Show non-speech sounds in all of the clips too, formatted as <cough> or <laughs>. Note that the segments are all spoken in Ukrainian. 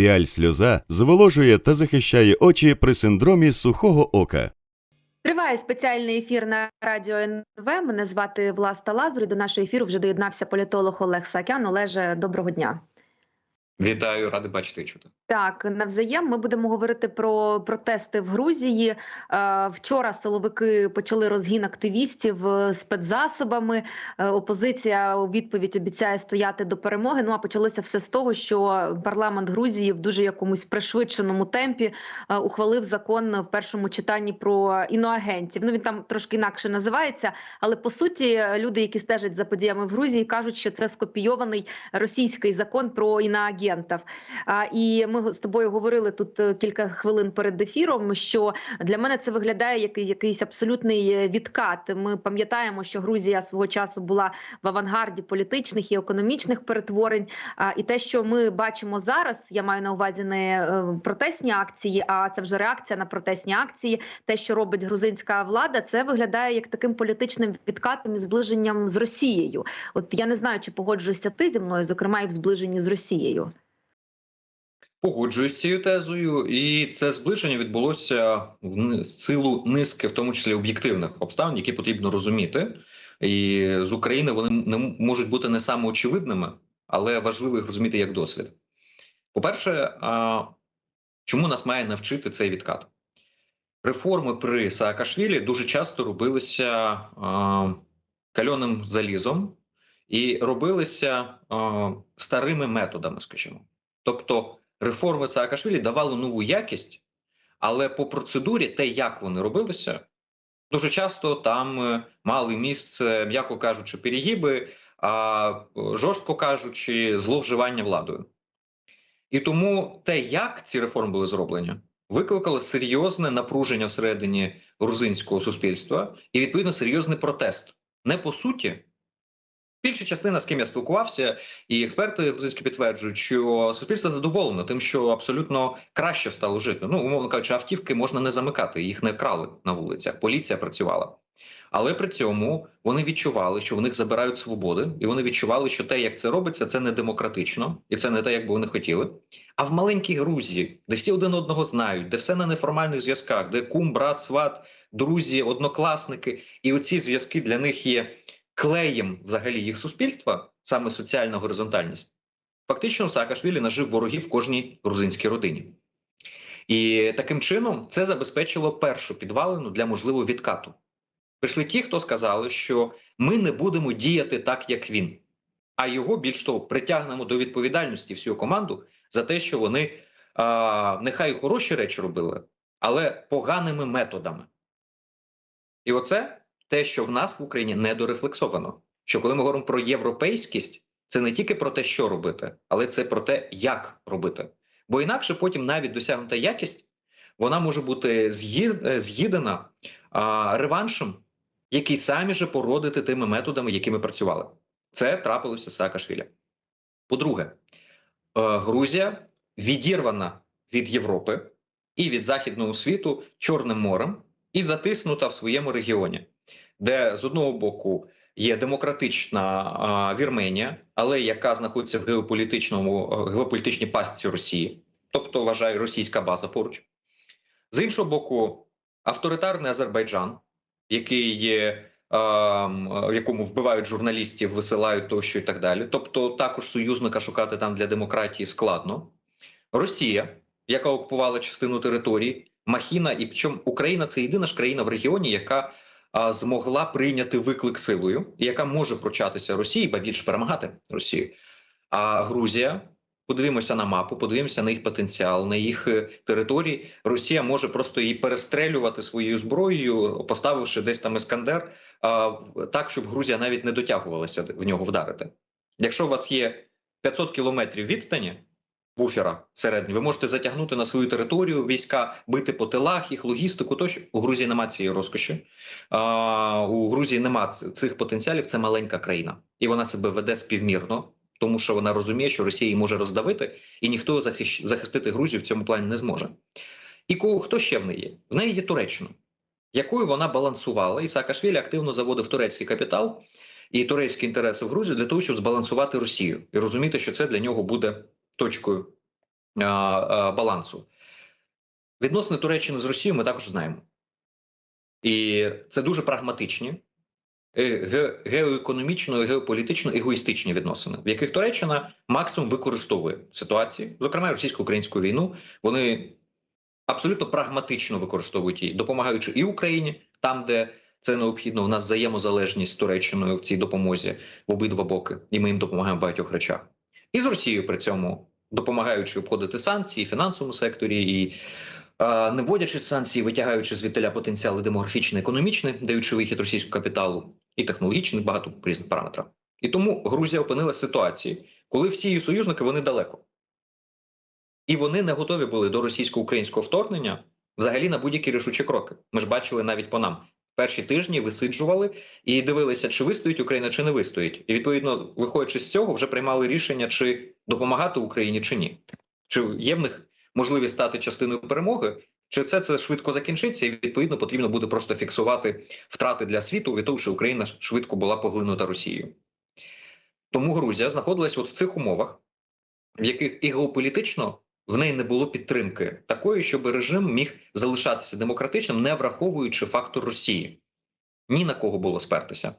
Піаль сльоза зволожує та захищає очі при синдромі сухого ока. Триває спеціальний ефір на радіо НВ. Мене звати Власта Лазур. і До нашого ефіру вже доєднався політолог Олег Сакян. Олеже, доброго дня. Вітаю, радий бачити і чути. Так, навзаєм ми будемо говорити про протести в Грузії. Е, Вчора силовики почали розгін активістів е, спецзасобами. Е, Опозиція у відповідь обіцяє стояти до перемоги. Ну а почалося все з того, що парламент Грузії в дуже якомусь пришвидшеному темпі ухвалив закон в першому читанні про іноагентів. Ну він там трошки інакше називається, але по суті люди, які стежать за подіями в Грузії, кажуть, що це скопійований російський закон про іноагентів. І ми з тобою говорили тут е, кілька хвилин перед ефіром. Що для мене це виглядає як якийсь абсолютний е, відкат. Ми пам'ятаємо, що Грузія свого часу була в авангарді політичних і економічних перетворень. А, І те, що ми бачимо зараз, я маю на увазі не е, протестні акції, а це вже реакція на протестні акції. Те, що робить грузинська влада, це виглядає як таким політичним відкатом і зближенням з Росією. От я не знаю, чи погоджуєшся ти зі мною, зокрема і в зближенні з Росією. Погоджуюсь з цією тезою, і це зближення відбулося в силу низки, в тому числі об'єктивних обставин, які потрібно розуміти. І з України вони не можуть бути не саме очевидними, але важливо їх розуміти як досвід. По-перше, чому нас має навчити цей відкат? Реформи при Саакашвілі дуже часто робилися кальоним залізом і робилися старими методами, скажімо. Тобто реформи Саакашвілі давали нову якість, але по процедурі, те, як вони робилися, дуже часто там е, мали місце, м'яко кажучи, перегиби, а е, жорстко кажучи, зловживання владою. І тому те, як ці реформи були зроблені, викликало серйозне напруження всередині грузинського суспільства і відповідно серйозний протест. Не по суті. Більша частина, з ким я спілкувався, і експерти грузинські підтверджують, що суспільство задоволено тим, що абсолютно краще стало жити. Ну, умовно кажучи, автівки можна не замикати, їх не крали на вулицях. Поліція працювала. Але при цьому вони відчували, що в них забирають свободи, і вони відчували, що те, як це робиться, це не демократично, і це не те, як би вони хотіли. А в маленькій Грузії, де всі один одного знають, де все на неформальних зв'язках, де кум, брат, сват, друзі, однокласники, і оці зв'язки для них є клеєм взагалі їх суспільства, саме соціальна горизонтальність, фактично Саакашвілі нажив ворогів кожній грузинській родині. І таким чином це забезпечило першу підвалину для можливого відкату. Прийшли ті, хто сказали, що ми не будемо діяти так, як він, а його більш того притягнемо до відповідальності всю команду за те, що вони а, нехай хороші речі робили, але поганими методами. І оце те, що в нас в Україні недорефлексовано. Що коли ми говоримо про європейськість, це не тільки про те, що робити, але це про те, як робити. Бо інакше потім навіть досягнута якість вона може бути е, з'їдена реваншем, який самі же породити тими методами, якими працювали. Це трапилося з Саакашвілі. По-друге, е, Грузія відірвана від Європи і від західного світу Чорним морем і затиснута в своєму регіоні, де з одного боку є демократична Вірменія, але яка знаходиться в геополітичному е, геополітичній пастці Росії, тобто вважає російська база поруч. З іншого боку, авторитарний Азербайджан, який є. В якому вбивають журналістів, висилають тощо і так далі. Тобто, також союзника шукати там для демократії складно. Росія, яка окупувала частину території, Махіна, і причому Україна це єдина ж країна в регіоні, яка змогла прийняти виклик силою, яка може прочатися Росії, ба більше перемагати Росію. А Грузія, подивимося на мапу, подивимося на їх потенціал, на їх е, території. Росія може просто її перестрелювати своєю зброєю, поставивши десь там іскандер, так, щоб Грузія навіть не дотягувалася в нього вдарити. Якщо у вас є 500 кілометрів відстані буфера всередині, ви можете затягнути на свою територію війська, бити по тилах, їх логістику. Тощо у Грузії немає цієї розкоші. А, у Грузії немає цих потенціалів. Це маленька країна, і вона себе веде співмірно, тому що вона розуміє, що Росія її може роздавити, і ніхто захистити Грузію в цьому плані не зможе. І кого хто ще в неї? В неї є Туреччина, якою вона балансувала, і Саакашвілі активно заводив турецький капітал і турецькі інтереси в Грузію для того, щоб збалансувати Росію і розуміти, що це для нього буде точкою балансу. Відносини Туреччини з Росією ми також знаємо. І це дуже прагматичні, е, ге- геоекономічно, геополітично егоїстичні відносини, в яких Туреччина максимум використовує ситуації, зокрема російсько-українську війну. Вони абсолютно прагматично використовують її, допомагаючи і Україні, там, де це необхідно. В нас взаємозалежність з Туреччиною в цій допомозі в обидва боки, і ми їм допомагаємо в багатьох речах. І з Росією при цьому допомагаючи обходити санкції фінансовому секторі і не вводячи санкції, витягаючи звідтиля потенціали демографічний, економічний, даючи вихід російського капіталу і технологічний, багато різних параметрів. І тому Грузія опинилася в ситуації, коли всі її союзники вони далеко. І вони не готові були до російсько-українського вторгнення взагалі на будь-які рішучі кроки. Ми ж бачили навіть по нам. Перші тижні висиджували і дивилися, чи вистоїть Україна, чи не вистоїть. І відповідно, виходячи з цього, вже приймали рішення, чи допомагати Україні, чи ні. Чи є в них можливість стати частиною перемоги, чи це це швидко закінчиться, і відповідно потрібно буде просто фіксувати втрати для світу від того, що Україна швидко була поглинута Росією. Тому Грузія знаходилась от в цих умовах, в яких і геополітично в неї не було підтримки такої, щоб режим міг залишатися демократичним, не враховуючи фактор Росії. Ні на кого було спертися.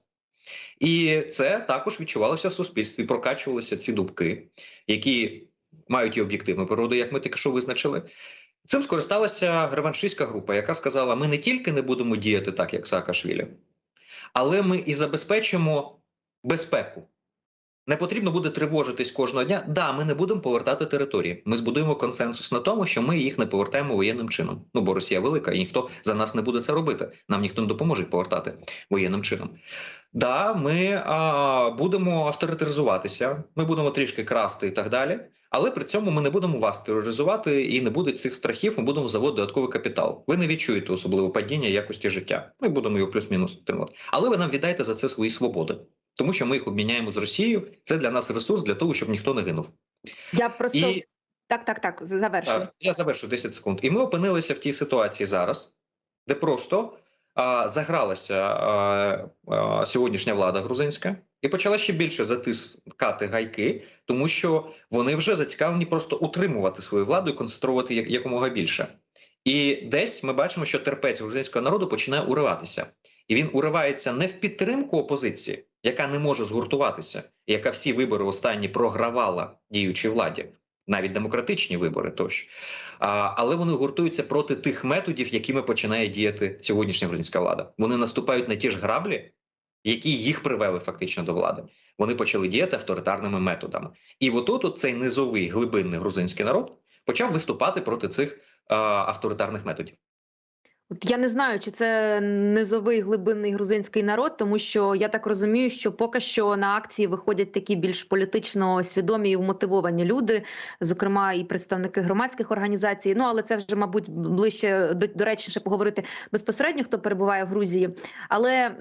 І це також відчувалося в суспільстві. Прокачувалися ці дубки, які мають і об'єктивну природу, як ми тільки що визначили. Цим скористалася реваншистська група, яка сказала: ми не тільки не будемо діяти так, як Саакашвілі, але ми і забезпечимо безпеку. Не потрібно буде тривожитись кожного дня. Да, ми не будемо повертати території. Ми збудуємо консенсус на тому, що ми їх не повертаємо воєнним чином. Ну бо Росія велика, і ніхто за нас не буде це робити. Нам ніхто не допоможе повертати воєнним чином. Да, ми а, будемо авторитаризуватися, ми будемо трішки красти і так далі. Але при цьому ми не будемо вас тероризувати і не буде цих страхів. Ми будемо заводити додатковий капітал. Ви не відчуєте особливо падіння якості життя. Ми будемо його плюс-мінус отримувати. Але ви нам віддайте за це свої свободи, тому що ми їх обміняємо з Росією. Це для нас ресурс для того, щоб ніхто не гинув. Я просто І так, так, так, завершую. а, я завершу 10 секунд. І ми опинилися в тій ситуації зараз, де просто а, загралася а, а, сьогоднішня влада грузинська і почала ще більше затискати гайки, тому що вони вже зацікавлені просто утримувати свою владу і концентрувати як, якомога більше. І десь ми бачимо, що терпець грузинського народу починає уриватися, і він уривається не в підтримку опозиції, яка не може згуртуватися, яка всі вибори останні програвала діючій владі, навіть демократичні вибори тощо. Але вони гуртуються проти тих методів, якими починає діяти сьогоднішня грузинська влада. Вони наступають на ті ж граблі, які їх привели фактично до влади. Вони почали діяти авторитарними методами. І отут от цей низовий глибинний грузинський народ почав виступати проти цих авторитарних методів. Я не знаю, чи це низовий глибинний грузинський народ, тому що я так розумію, що поки що на акції виходять такі більш політично свідомі і вмотивовані люди, зокрема і представники громадських організацій. Ну але це вже, мабуть, ближче до- доречніше поговорити безпосередньо, хто перебуває в Грузії. Але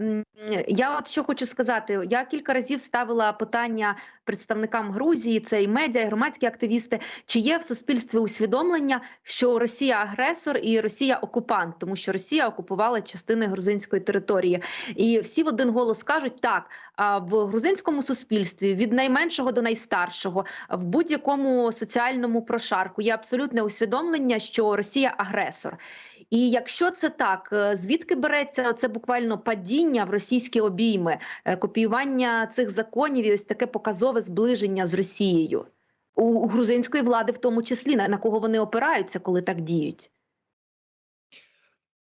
я от що хочу сказати: я кілька разів ставила питання представникам Грузії, це і медіа, і громадські активісти, чи є в суспільстві усвідомлення, що Росія агресор і Росія окупант, тому що Росія окупувала частини грузинської території, і всі в один голос кажуть так. В грузинському суспільстві від найменшого до найстаршого в будь-якому соціальному прошарку є абсолютне усвідомлення, що Росія агресор. І якщо це так, е, звідки береться це буквально падіння в російські обійми, е, копіювання цих законів і ось таке показове зближення з Росією у, грузинської влади, в тому числі на кого вони опираються, коли так діють?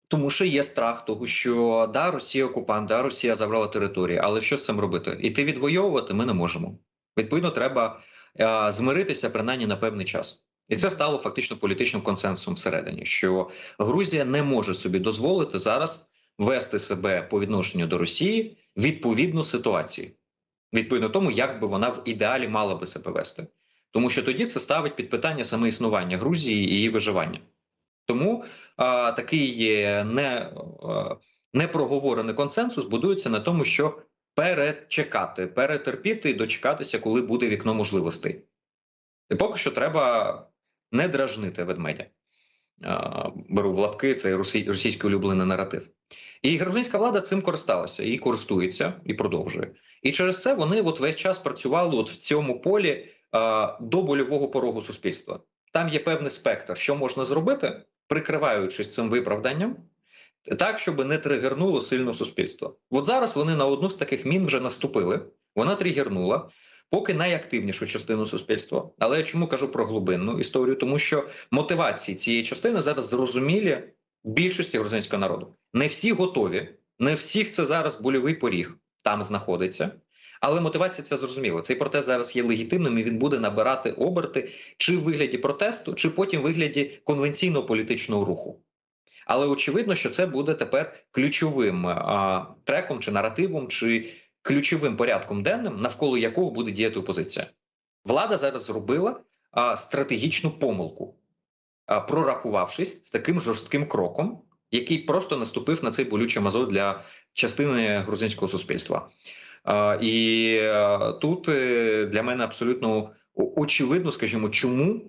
Тому що є страх того, що да, Росія окупант, да, Росія забрала території, але що з цим робити? Іти відвоювати ми не можемо. Відповідно, треба е, змиритися принаймні на певний час. І це стало фактично політичним консенсусом всередині, що Грузія не може собі дозволити зараз вести себе по відношенню до Росії відповідно ситуації, відповідно тому, як би вона в ідеалі мала би себе вести. Тому що тоді це ставить під питання саме існування Грузії і її виживання. Тому а, такий не, непроговорений консенсус будується на тому, що перечекати, перетерпіти і дочекатися, коли буде вікно можливостей. І поки що треба не дражнити ведмедя. А, беру в лапки цей росій, російський улюблений наратив. І грузинська влада цим користалася і користується, і продовжує. І через це вони от весь час працювали от в цьому полі а, до больового порогу суспільства. там є певний спектр, що можна зробити, прикриваючись цим виправданням, так, щоб не тригернуло сильно суспільство. От зараз вони на одну з таких мін вже наступили. Вона тригернула. Поки найактивнішу частину суспільства, але я чому кажу про глибинну історію? Тому що мотивації цієї частини зараз зрозумілі більшості грузинського народу. Не всі готові, не всіх це зараз больовий поріг там знаходиться. Але мотивація ця зрозуміла. Цей протест зараз є легітимним і він буде набирати оберти чи в вигляді протесту, чи потім в вигляді конвенційного політичного руху. Але очевидно, що це буде тепер ключовим а, треком чи наративом, чи ключовим порядком денним, навколо якого буде діяти опозиція. Влада зараз зробила а, стратегічну помилку, а, прорахувавшись з таким жорстким кроком, який просто наступив на цей болючий мазок для частини грузинського суспільства. І тут е, для мене абсолютно очевидно, скажімо, чому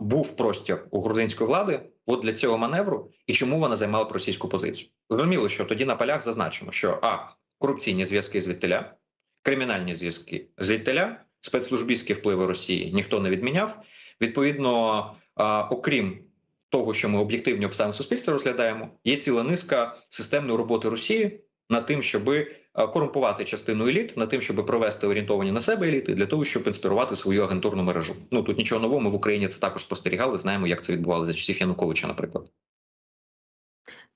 був простір у грузинської влади от для цього маневру і чому вона займала російську позицію. Зрозуміло, що тоді на полях зазначимо, що а корупційні зв'язки звідтиля, кримінальні зв'язки звідтиля, спецслужбістські впливи Росії ніхто не відміняв. Відповідно, окрім того, що ми об'єктивні обставини суспільства розглядаємо, є ціла низка системної роботи Росії над тим, щоби корумпувати частину еліт, над тим, щоб провести орієнтовані на себе еліти, для того, щоб інспірувати свою агентурну мережу. Ну тут нічого нового. Ми в Україні це також спостерігали. Знаємо, як це відбувалося за часів Януковича, наприклад.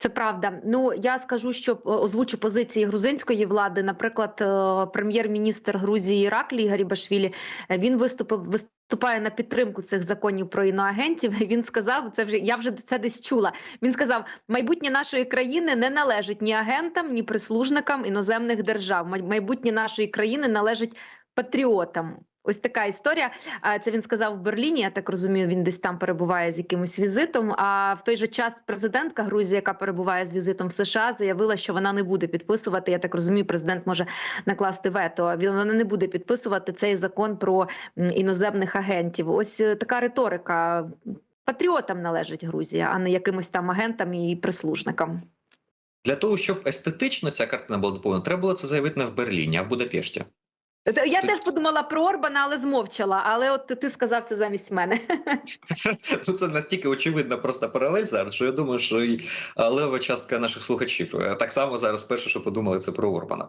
Це правда. Ну я скажу, що е, озвучу позиції грузинської влади. Наприклад, е, прем'єр-міністр Грузії Іраклій Гарібашвілі е, він виступив виступає на підтримку цих законів про іноагентів. Він сказав, це вже я вже це десь чула. Він сказав: майбутнє нашої країни не належить ні агентам, ні прислужникам іноземних держав. Май- Майбутнє нашої країни належить патріотам. Ось така історія. Це він сказав в Берліні. Я так розумію, він десь там перебуває з якимось візитом. А в той же час президентка Грузії, яка перебуває з візитом в США, заявила, що вона не буде підписувати. Я так розумію, президент може накласти вето. Він вона не буде підписувати цей закон про іноземних агентів. Ось е, така риторика. Патріотам належить Грузія, а не якимось там агентам і прислужникам. Для того щоб естетично ця картина була доповнена, треба було це заявити не в Берліні, а в Будапешті. Я теж подумала про Орбана, але змовчала. Але от ти сказав це замість мене. <laughs> Ну, це настільки очевидна просто паралель зараз, що я думаю, що і лева частка наших слухачів е, так само зараз перше, що подумали, це про Орбана.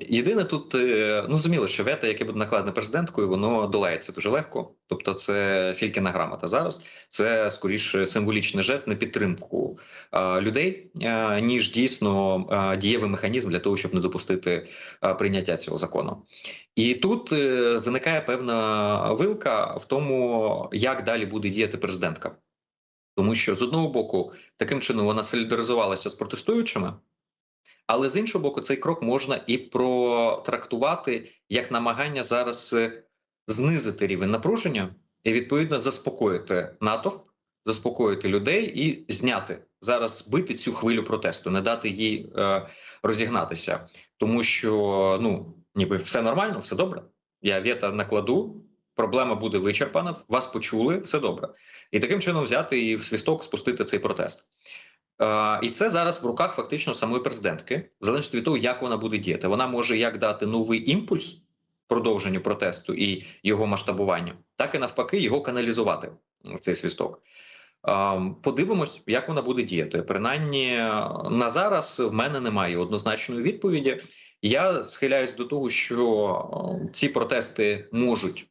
Єдине тут, е, ну зрозуміло, що вето, яке буде накладено президенткою, воно долається дуже легко. Тобто, це фількіна грамота зараз. Це скоріше символічний жест на підтримку а, людей, а, ніж дійсно а, дієвий механізм для того, щоб не допустити прийняття цього закону. І тут е, виникає певна вилка в тому, як далі буде діяти президентка. Тому що з одного боку, таким чином вона солідаризувалася з протестуючими, але з іншого боку, цей крок можна і протрактувати як намагання зараз е, знизити рівень напруження і відповідно заспокоїти натовп, заспокоїти людей і зняти зараз збити цю хвилю протесту, не дати їй е, розігнатися, тому що ну ніби все нормально, все добре. Я вето накладу, проблема буде вичерпана, вас почули, все добре. І таким чином взяти і в свісток спустити цей протест. Е, і це зараз в руках фактично самої президентки, в залежності від того, як вона буде діяти. Вона може як дати новий імпульс продовженню протесту і його масштабуванню, так і навпаки його каналізувати в цей свісток. Ем, Подивимось, як вона буде діяти. Принаймні на зараз в мене немає однозначної відповіді. Я схиляюсь до того, що е, ці протести можуть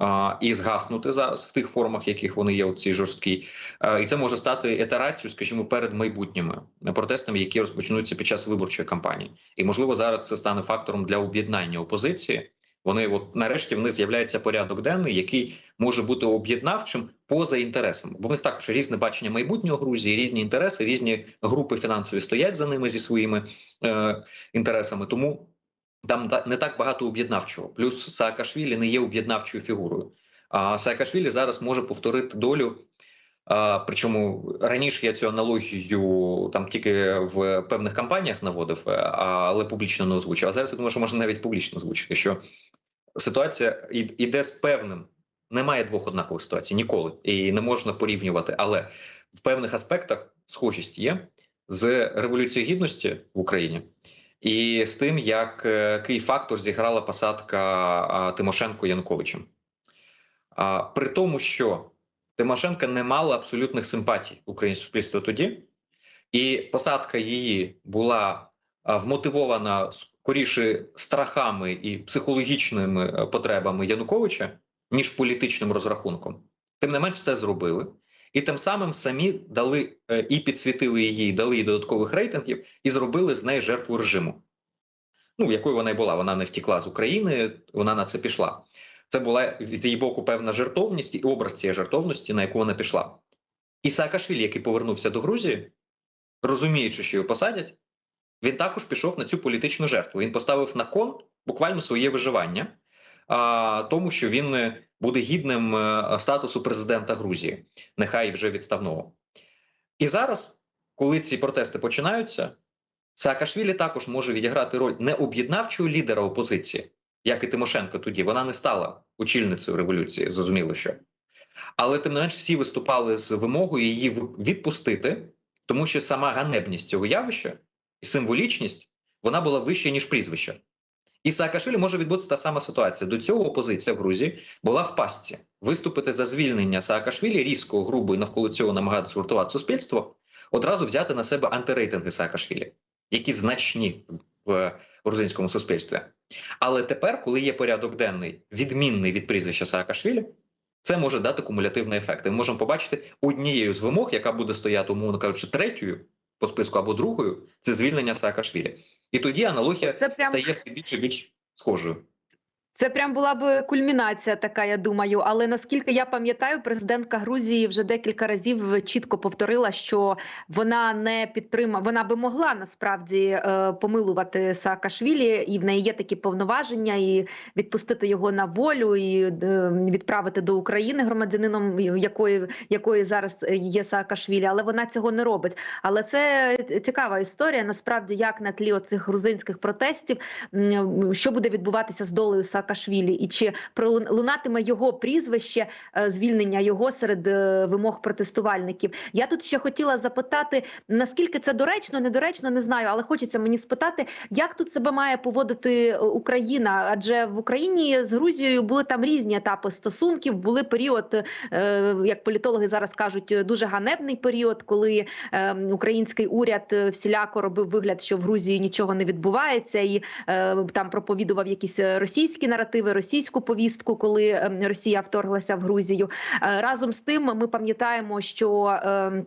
е, і згаснути зараз в тих формах, яких вони є у цій жорсткій, Е, і це може стати етерацією, скажімо, перед майбутніми протестами, які розпочнуться під час виборчої кампанії. І можливо зараз це стане фактором для об'єднання опозиції. Вони, от нарешті, в них з'являється порядок денний, який може бути об'єднавчим поза інтересами. Бо в них також різне бачення майбутнього Грузії, різні інтереси, різні групи фінансові стоять за ними зі своїми е, інтересами. Тому там та- не так багато об'єднавчого. Плюс Саакашвілі не є об'єднавчою фігурою. А Саакашвілі зараз може повторити долю. Причому раніше я цю аналогію там тільки в певних кампаніях наводив, е, але публічно не озвучив. А зараз я думаю, що можна навіть публічно озвучити, що ситуація іде з певним. Немає двох однакових ситуацій ніколи, і не можна порівнювати. Але в певних аспектах схожість є з революцією гідності в Україні і з тим, як е, який фактор зіграла посадка Тимошенко Януковичем. При тому, що Тимошенко не мала абсолютних симпатій українського суспільства тоді, і посадка її була вмотивована скоріше страхами і психологічними е, потребами Януковича, ніж політичним розрахунком. Тим не менш, це зробили. І тим самим самі дали е, і підсвітили її, дали їй додаткових рейтингів, і зробили з неї жертву режиму. Ну, якою вона й була. Вона не втікла з України, вона на це пішла. Це була від її боку певна жертовність і образ цієї жертовності, на яку вона пішла. І Саакашвілі, який повернувся до Грузії, розуміючи, що його посадять, він також пішов на цю політичну жертву. Він поставив на кон буквально своє виживання, а, тому що він е, буде гідним е, статусу президента Грузії, нехай вже відставного. І зараз, коли ці протести починаються, Саакашвілі також може відіграти роль не об'єднавчого лідера опозиції, як і Тимошенко тоді. Вона не стала очільницею революції, зрозуміло що. Але тим не менш всі виступали з вимогою її відпустити, тому що сама ганебність цього явища і символічність вона була вища, ніж прізвище. І Саакашвілі може відбутися та сама ситуація. До цього опозиція в Грузії була в пастці. Виступити за звільнення Саакашвілі різко, грубо і навколо цього намагатися гуртувати суспільство, одразу взяти на себе антирейтинги Саакашвілі, які значні в грузинському суспільстві. Але тепер, коли є порядок денний, відмінний від прізвища Саакашвілі, це може дати кумулятивний ефект. І Ми можемо побачити однією з вимог, яка буде стояти, умовно кажучи, третьою по списку або другою, це звільнення Саакашвілі. І тоді аналогія Це прям стає все більше і більш схожою. Це прям була б кульмінація, така я думаю. Але наскільки я пам'ятаю, президентка Грузії вже декілька разів чітко повторила, що вона не підтримала, вона би могла насправді е, помилувати Саакашвілі, і в неї є такі повноваження, і відпустити його на волю, і е, відправити до України громадянином, якої якої зараз є Саакашвілі, але вона цього не робить. Але це цікава історія. Насправді, як на тлі оцих грузинських протестів, що буде відбуватися з долею Саакашвілі, і чи пролунатиме його прізвище, е, звільнення його серед е, вимог протестувальників. Я тут ще хотіла запитати, наскільки це доречно, недоречно, не знаю, але хочеться мені спитати, як тут себе має поводити е, Україна? Адже в Україні з Грузією були там різні етапи стосунків. Були період, як політологи зараз кажуть, дуже ганебний період, коли е, український уряд всіляко робив вигляд, що в Грузії нічого не відбувається, і там проповідував якісь російські наративи, російську повістку, коли е, Росія вторглася в Грузію. Е, разом з тим, ми пам'ятаємо, що е, к-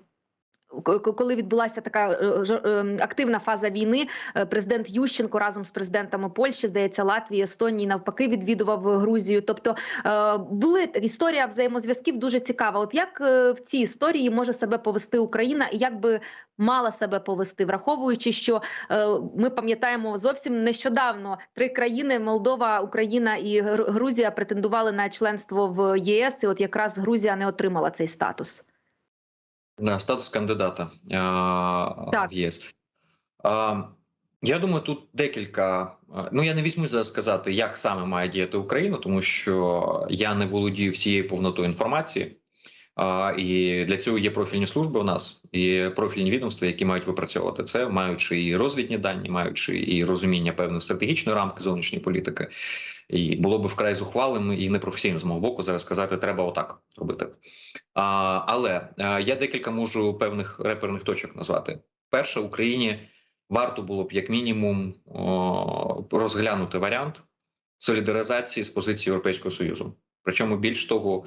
коли відбулася така е, е, активна фаза війни, е, президент Ющенко разом з президентами Польщі, здається, Латвії, Естонії навпаки відвідував Грузію. Тобто були історія взаємозв'язків дуже цікава. От як в цій історії може себе повести Україна, і як би мала себе повести, враховуючи, що ми пам'ятаємо зовсім нещодавно три країни Молдова, Україна і Гр- Грузія претендували на членство в ЄС. І от якраз Грузія не отримала цей статус. На статус кандидата а, Так. в ЄС. А, я думаю, тут декілька. Ну я не візьму зараз сказати, як саме має діяти Україна, тому що я не володію всією повнотою інформації. А, і для цього є профільні служби у нас і профільні відомства, які мають випрацьовувати це, маючи і розвідні дані, маючи і розуміння певної стратегічної рамки зовнішньої політики. І було би вкрай зухвалим і непрофесійно з мого боку зараз сказати, треба отак робити. А, але а, я декілька можу певних реперних точок назвати. Перше, Україні варто було б як мінімум розглянути варіант солідаризації з позиції Європейського союзу. Причому більш того,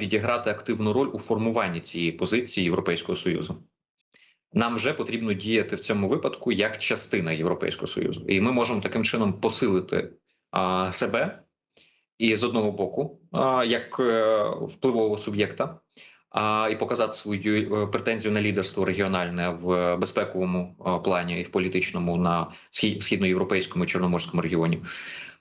відіграти активну роль у формуванні цієї позиції Європейського союзу. Нам вже потрібно діяти в цьому випадку як частина Європейського союзу, і ми можемо таким чином посилити себе і з одного боку, як е, впливового суб'єкта, і показати свою е, претензію на лідерство регіональне в безпековому плані і в політичному на схід- східноєвропейському і чорноморському регіоні.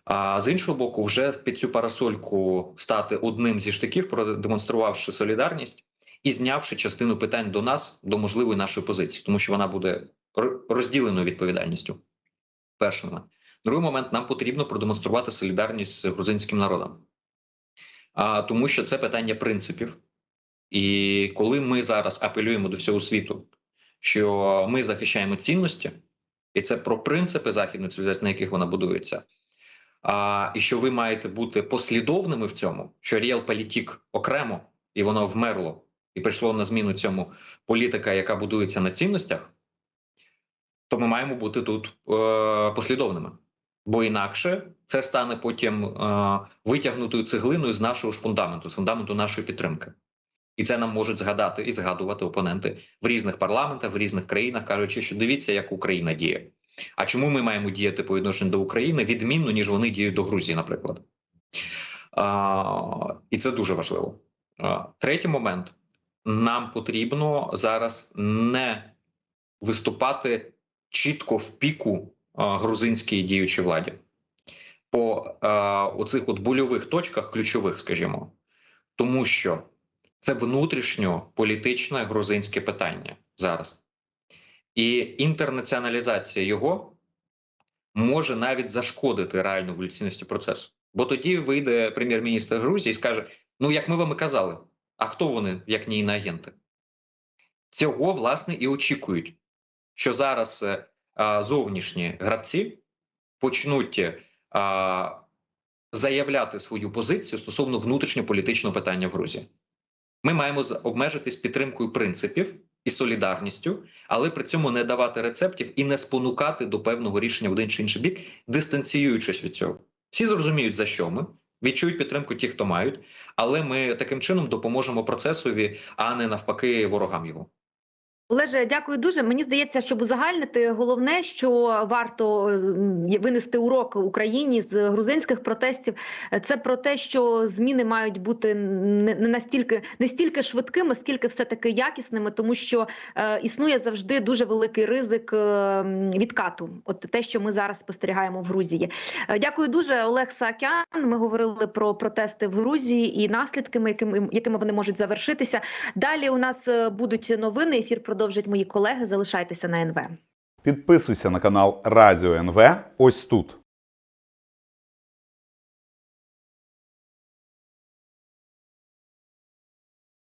А з іншого боку, вже під цю парасольку стати одним зі штиків, продемонструвавши солідарність і знявши частину питань до нас, до можливої нашої позиції, тому що вона буде розділеною відповідальністю. Перший момент. Другий момент нам потрібно продемонструвати солідарність з грузинським народом, а, тому що це питання принципів. І коли ми зараз апелюємо до всього світу, що ми захищаємо цінності, і це про принципи західної цивілізації, на яких вона будується. а, і що ви маєте бути послідовними в цьому, що Ріалполітік окремо і воно вмерло, і прийшло на зміну цьому політика, яка будується на цінностях, то ми маємо бути тут е, послідовними. Бо інакше це стане потім е, витягнутою цеглиною з нашого ж фундаменту, з фундаменту нашої підтримки. І це нам можуть згадати і згадувати опоненти в різних парламентах, в різних країнах, кажучи, що дивіться, як Україна діє. А чому ми маємо діяти по відношенню до України відмінно, ніж вони діють до Грузії, наприклад? А, і це дуже важливо. А, третій момент: нам потрібно зараз не виступати чітко в піку грузинській діючій владі по а, оцих от больових точках, ключових, скажімо, тому що це внутрішньополітичне грузинське питання зараз. І інтернаціоналізація його може навіть зашкодити реальну еволюційності процесу. Бо тоді вийде прем'єр-міністр Грузії і скаже: Ну, як ми вам і казали, а хто вони, як не іноагенти? Цього, власне, і очікують, що зараз е, зовнішні гравці почнуть заявляти свою позицію стосовно внутрішньополітичного питання в Грузії. Ми маємо обмежитись підтримкою принципів і солідарністю, але при цьому не давати рецептів і не спонукати до певного рішення в один чи інший бік, дистанціюючись від цього. Всі зрозуміють, за що ми, відчують підтримку ті, хто мають, але ми таким чином допоможемо процесові, а не навпаки ворогам його. Олеже, дякую дуже. Мені здається, щоб узагальнити, головне, що варто є- винести урок Україні з грузинських протестів, е, це про те, що зміни мають бути не настільки не стільки швидкими, скільки все таки якісними, тому що е, існує завжди дуже великий ризик е, відкату. От те, що ми зараз спостерігаємо в Грузії. Е, Дякую дуже, Олег Саакян. Ми говорили про протести в Грузії і наслідками, якими якими вони можуть завершитися. Далі у нас е, будуть новини. Ефір продовжать мої колеги. Залишайтеся на НВ. Підписуйся на канал Радіо НВ ось тут.